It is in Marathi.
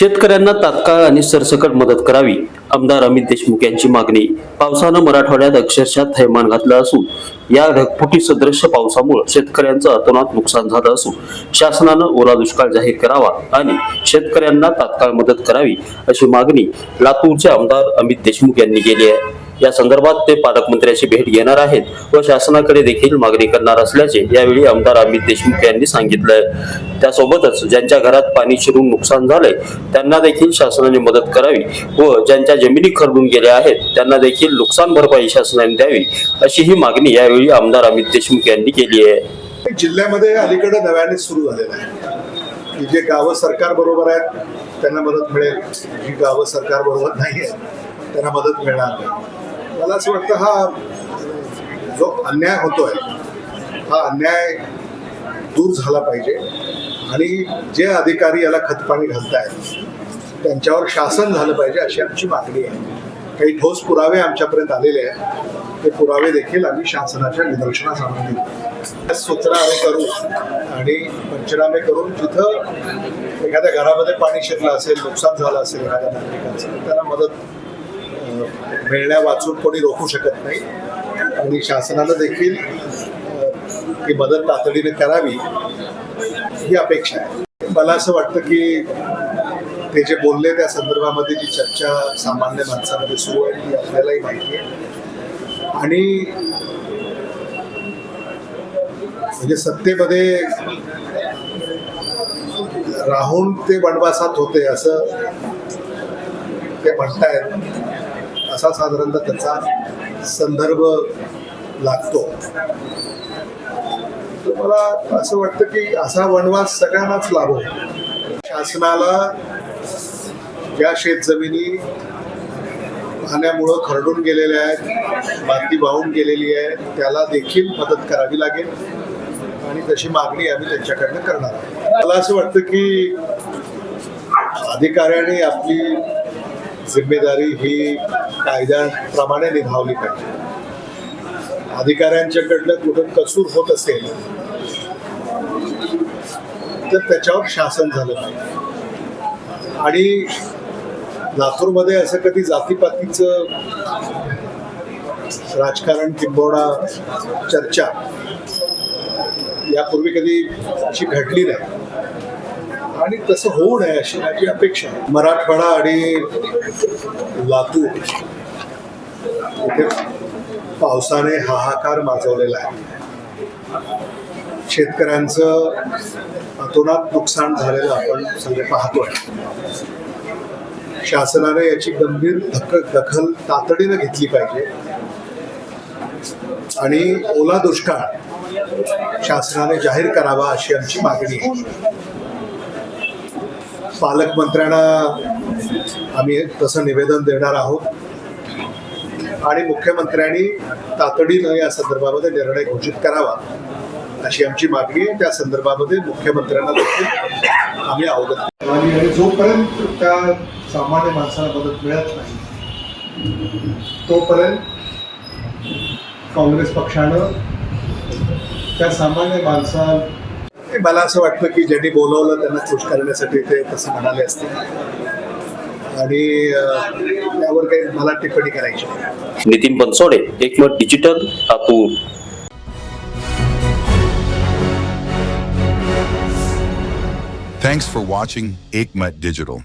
शेतकऱ्यांना तात्काळ आणि सरसकट मदत करावी आमदार अमित देशमुख यांची मागणी पावसानं मराठवाड्यात अक्षरशः थैमान घातलं असून या ढगफुटी सदृश्य पावसामुळे शेतकऱ्यांचं अतोनात नुकसान झालं असून शासनानं ओला दुष्काळ जाहीर करावा आणि शेतकऱ्यांना तात्काळ मदत करावी अशी मागणी लातूरचे आमदार अमित देशमुख यांनी केली आहे. या संदर्भात ते पालकमंत्र्यांची भेट घेणार आहेत व शासनाकडे देखील मागणी करणार असल्याचे यावेळी आमदार अमित देशमुख यांनी सांगितलंय. त्यासोबतच ज्यांच्या घरात पाणी शिरून नुकसान झालंय त्यांना देखील शासनाने मदत करावी व ज्यांच्या जमिनी खरडून गेल्या आहेत त्यांना देखील नुकसान भरपाई शासनाने द्यावी अशी ही मागणी यावेळी आमदार अमित देशमुख यांनी केली आहे. जिल्ह्यामध्ये अलीकडे नव्याने सुरू झालेलं आहे. की जे गावं सरकार बरोबर आहेत त्यांना मदत मिळेल. जी गावं सरकार बरोबर नाही आहेत त्यांना मदत मिळणार नाही. मला असं वाटतं हा जो अन्याय होतोय हा अन्याय दूर झाला पाहिजे. आणि जे अधिकारी याला खतपाणी घालतायत त्यांच्यावर शासन झालं पाहिजे अशी आमची मागणी आहे. काही ठोस पुरावे आमच्यापर्यंत आलेले आहेत. ते पुरावे देखील आम्ही शासनाच्या निदर्शनास आणून दिले सूचना आम्ही करू आणि पंचनामे करून जिथं एखाद्या घरामध्ये पाणी शिरलं असेल नुकसान झालं असेल एखाद्या नागरिकांचं त्याला मदत मिळण्या वाचून कोणी रोखू शकत नाही. आणि शासनानं देखील ही ती मदत तातडीने करावी ही अपेक्षा आहे. मला असं वाटतं की ते जे बोलले त्या संदर्भामध्ये जी चर्चा सामान्य माणसामध्ये सुरू आहे ती आपल्यालाही माहिती आहे. आणि म्हणजे सत्तेमध्ये राहून ते वनवासात होते असं ते म्हणतायत. असा साधारणतः त्याचा संदर्भ लागतो. मला असं वाटतं की असा वनवास सगळ्यांनाच लाभो. शासनाला ज्या शेतजमिनी पाण्यामुळं खरडून गेलेल्या आहेत माती वाहून गेलेली आहे त्याला देखील मदत करावी लागेल. आणि तशी मागणी आम्ही त्यांच्याकडनं करणार मला असं वाटतं की अधिकाऱ्याने आपली जिम्मेदारी ही कायद्याप्रमाणे निभावली पाहिजे. अधिकाऱ्यांच्याकडनं कुठं कसूर होत असेल तर त्याच्यावर शासन झालं पाहिजे. आणि लातूरमध्ये असं कधी जातीपातीचं राजकारण किंबवणा चर्चा यापूर्वी कधी अशी घडली नाही. आणि तसं होऊ नये अशी माझी अपेक्षा आहे. मराठवाडा आणि लातूर इथे पावसाने हाहाकार माजवलेला आहे. शेतकऱ्यांचं अतोनात नुकसान झालेलं आपण सगळे पाहतोय. शासनाने याची गंभीर दख दखल तातडीनं घेतली पाहिजे. आणि ओला दुष्काळ शासनाने जाहीर करावा अशी आमची मागणी आहे. पालकमंत्र्यांना आम्ही तसं निवेदन देणार आहोत. आणि मुख्यमंत्र्यांनी तातडीनं या संदर्भामध्ये निर्णय घोषित करावा अशी आमची मागणी आहे. त्या संदर्भामध्ये मुख्यमंत्र्यांना देखील आम्ही अवगत आणि जोपर्यंत त्या सामान्य माणसाला मदत मिळत नाही तोपर्यंत काँग्रेस पक्षानं त्या सामान्य माणसा मला असं वाटतं की ज्यांनी बोलवलं त्यांना खुश करण्यासाठी ते तसं म्हणाले असते आणि त्यावर काही मला टिप्पणी करायची Nitin Bansode Ekmat digital Latur Thanks for watching Aikmat Digital.